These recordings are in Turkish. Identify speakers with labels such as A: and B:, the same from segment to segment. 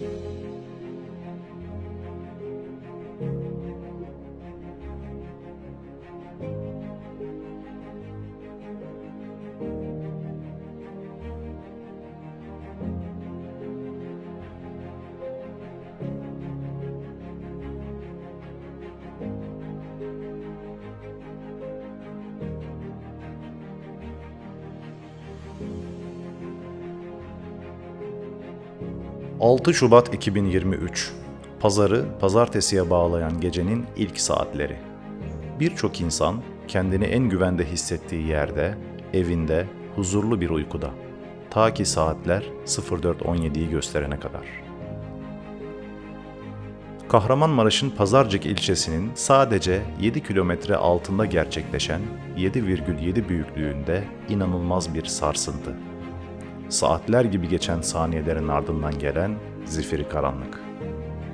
A: Thank you. ...6 Şubat 2023... ...pazarı pazartesiye bağlayan gecenin ilk saatleri. Birçok insan kendini en güvende hissettiği yerde, evinde, huzurlu bir uykuda. Ta ki saatler 04.17'yi gösterene kadar. Kahramanmaraş'ın Pazarcık ilçesinin sadece 7 kilometre altında gerçekleşen 7,7 büyüklüğünde inanılmaz bir sarsıntı. Saatler gibi geçen saniyelerin ardından gelen zifiri karanlık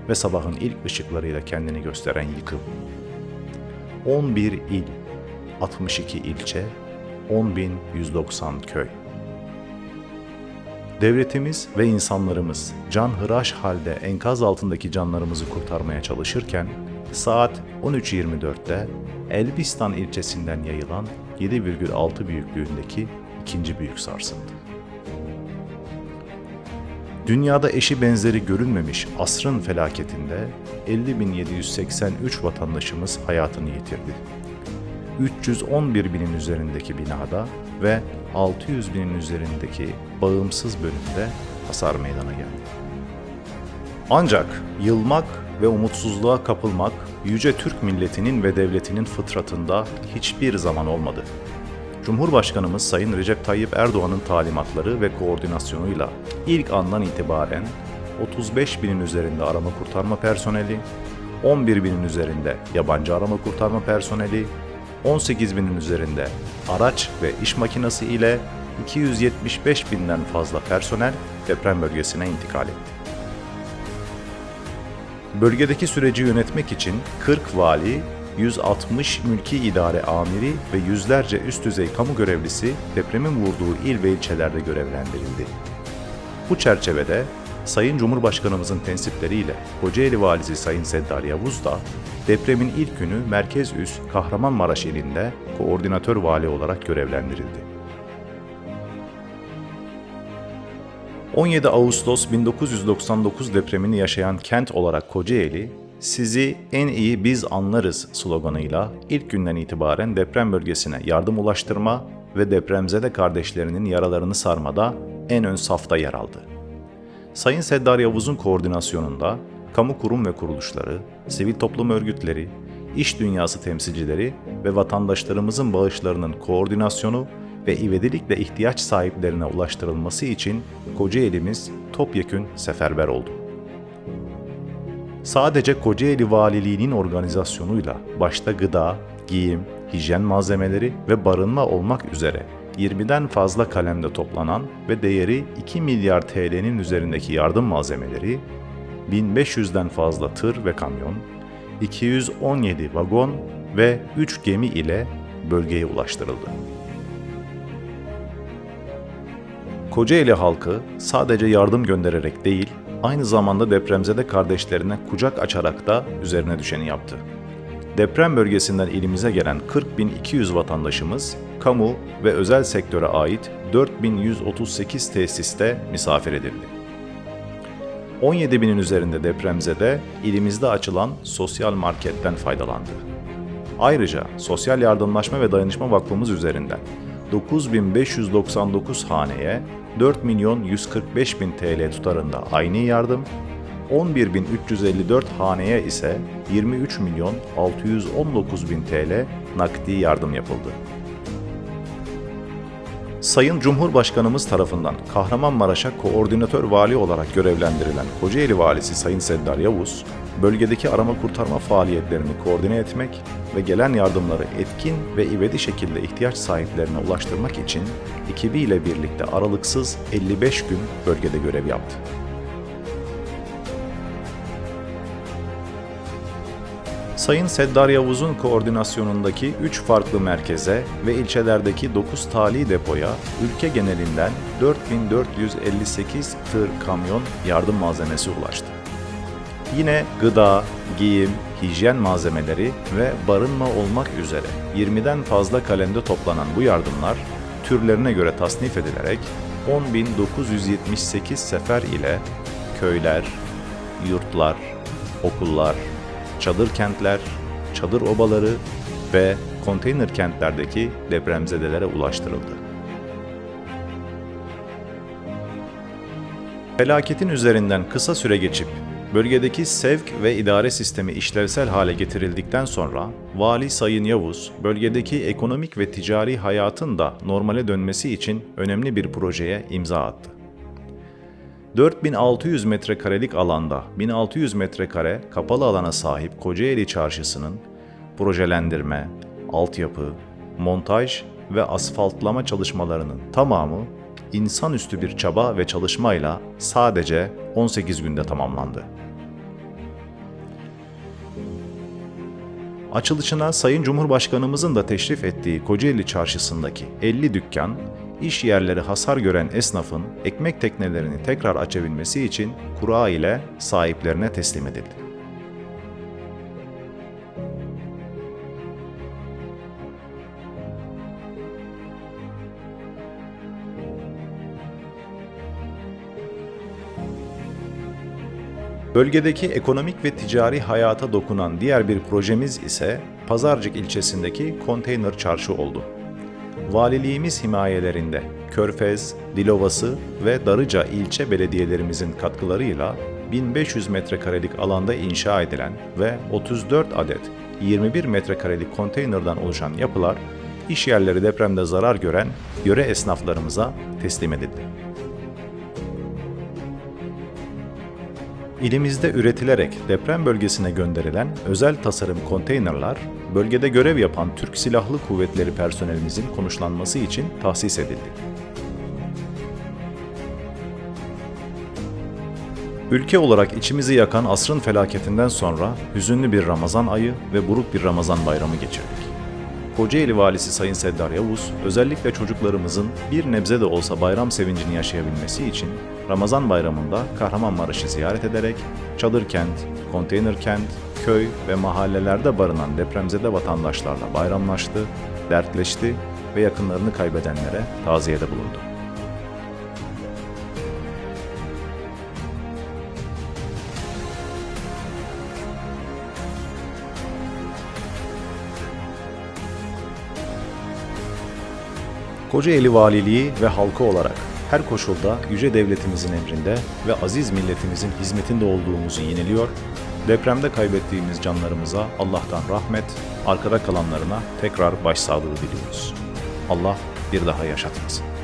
A: ve sabahın ilk ışıklarıyla kendini gösteren yıkım. 11 il, 62 ilçe, 10.190 köy. Devletimiz ve insanlarımız can hıraş halde enkaz altındaki canlarımızı kurtarmaya çalışırken saat 13.24'te Elbistan ilçesinden yayılan 7,6 büyüklüğündeki ikinci büyük sarsıntı. Dünyada eşi benzeri görülmemiş asrın felaketinde 50.783 vatandaşımız hayatını yitirdi. 311 binin üzerindeki binada ve 600 binin üzerindeki bağımsız bölümde hasar meydana geldi. Ancak yılmak ve umutsuzluğa kapılmak yüce Türk milletinin ve devletinin fıtratında hiçbir zaman olmadı. Cumhurbaşkanımız Sayın Recep Tayyip Erdoğan'ın talimatları ve koordinasyonuyla ilk andan itibaren 35 binin üzerinde arama kurtarma personeli, 11 binin üzerinde yabancı arama kurtarma personeli, 18 binin üzerinde araç ve iş makinesi ile 275 binden fazla personel deprem bölgesine intikal etti. Bölgedeki süreci yönetmek için 40 vali, 160 mülki idare amiri ve yüzlerce üst düzey kamu görevlisi depremin vurduğu il ve ilçelerde görevlendirildi. Bu çerçevede Sayın Cumhurbaşkanımızın tensipleriyle Kocaeli Valisi Sayın Seddar Yavuz da depremin ilk günü Merkez Üs Kahramanmaraş ilinde koordinatör vali olarak görevlendirildi. 17 Ağustos 1999 depremini yaşayan kent olarak Kocaeli, sizi en iyi biz anlarız sloganıyla ilk günden itibaren deprem bölgesine yardım ulaştırma ve depremzede kardeşlerinin yaralarını sarmada en ön safta yer aldı. Sayın Seddar Yavuz'un koordinasyonunda kamu kurum ve kuruluşları, sivil toplum örgütleri, iş dünyası temsilcileri ve vatandaşlarımızın bağışlarının koordinasyonu ve ivedilikle ihtiyaç sahiplerine ulaştırılması için Kocaeli'miz topyekün seferber oldu. Sadece Kocaeli Valiliği'nin organizasyonuyla başta gıda, giyim, hijyen malzemeleri ve barınma olmak üzere 20'den fazla kalemde toplanan ve değeri 2 milyar TL'nin üzerindeki yardım malzemeleri, 1500'den fazla tır ve kamyon, 217 vagon ve 3 gemi ile bölgeye ulaştırıldı. Kocaeli halkı sadece yardım göndererek değil, aynı zamanda depremzede kardeşlerine kucak açarak da üzerine düşeni yaptı. Deprem bölgesinden ilimize gelen 40.200 vatandaşımız, kamu ve özel sektöre ait 4138 tesiste misafir edildi. 17 binin üzerinde depremzede ilimizde açılan sosyal marketten faydalandı. Ayrıca Sosyal Yardımlaşma ve Dayanışma Vakfımız üzerinden 9599 haneye 4 milyon 145 bin TL tutarında aynı yardım, 11.354 haneye ise 23 milyon 619 bin TL nakdi yardım yapıldı. Sayın Cumhurbaşkanımız tarafından Kahramanmaraş'a koordinatör vali olarak görevlendirilen Kocaeli Valisi Sayın Seddar Yavuz, bölgedeki arama kurtarma faaliyetlerini koordine etmek ve gelen yardımları etkin ve ivedi şekilde ihtiyaç sahiplerine ulaştırmak için ekibiyle birlikte aralıksız 55 gün bölgede görev yaptı. Sayın Seddar Yavuz'un koordinasyonundaki 3 farklı merkeze ve ilçelerdeki 9 tali depoya ülke genelinden 4458 tır kamyon yardım malzemesi ulaştı. Yine gıda, giyim, hijyen malzemeleri ve barınma olmak üzere 20'den fazla kalemde toplanan bu yardımlar türlerine göre tasnif edilerek 10.978 sefer ile köyler, yurtlar, okullar, çadır kentler, çadır obaları ve konteyner kentlerdeki depremzedelere ulaştırıldı. Felaketin üzerinden kısa süre geçip bölgedeki sevk ve idare sistemi işlevsel hale getirildikten sonra Vali Sayın Yavuz, bölgedeki ekonomik ve ticari hayatın da normale dönmesi için önemli bir projeye imza attı. 4600 metrekarelik alanda 1600 metrekare kapalı alana sahip Kocaeli Çarşısı'nın projelendirme, altyapı, montaj ve asfaltlama çalışmalarının tamamı insanüstü bir çaba ve çalışmayla sadece 18 günde tamamlandı. Açılışına Sayın Cumhurbaşkanımızın da teşrif ettiği Kocaeli Çarşısı'ndaki 50 dükkan, iş yerleri hasar gören esnafın ekmek teknelerini tekrar açabilmesi için kura ile sahiplerine teslim edildi. Bölgedeki ekonomik ve ticari hayata dokunan diğer bir projemiz ise Pazarcık ilçesindeki konteyner çarşı oldu. Valiliğimiz himayelerinde Körfez, Dilovası ve Darıca ilçe belediyelerimizin katkılarıyla 1500 metrekarelik alanda inşa edilen ve 34 adet 21 metrekarelik konteynerden oluşan yapılar, iş yerleri depremde zarar gören yöre esnaflarımıza teslim edildi. İlimizde üretilerek deprem bölgesine gönderilen özel tasarım konteynerler, bölgede görev yapan Türk Silahlı Kuvvetleri personelimizin konuşlanması için tahsis edildi. Ülke olarak içimizi yakan asrın felaketinden sonra hüzünlü bir Ramazan ayı ve buruk bir Ramazan bayramı geçirdik. Kocaeli Valisi Sayın Seddar Yavuz, özellikle çocuklarımızın bir nebze de olsa bayram sevincini yaşayabilmesi için Ramazan bayramında Kahramanmaraş'ı ziyaret ederek çadır kent, konteyner kent, köy ve mahallelerde barınan depremzede vatandaşlarla bayramlaştı, dertleşti ve yakınlarını kaybedenlere taziyede bulundu. Kocaeli Valiliği ve halkı olarak her koşulda yüce devletimizin emrinde ve aziz milletimizin hizmetinde olduğumuzu yeniliyor, depremde kaybettiğimiz canlarımıza Allah'tan rahmet, arkada kalanlarına tekrar başsağlığı diliyoruz. Allah bir daha yaşatmasın.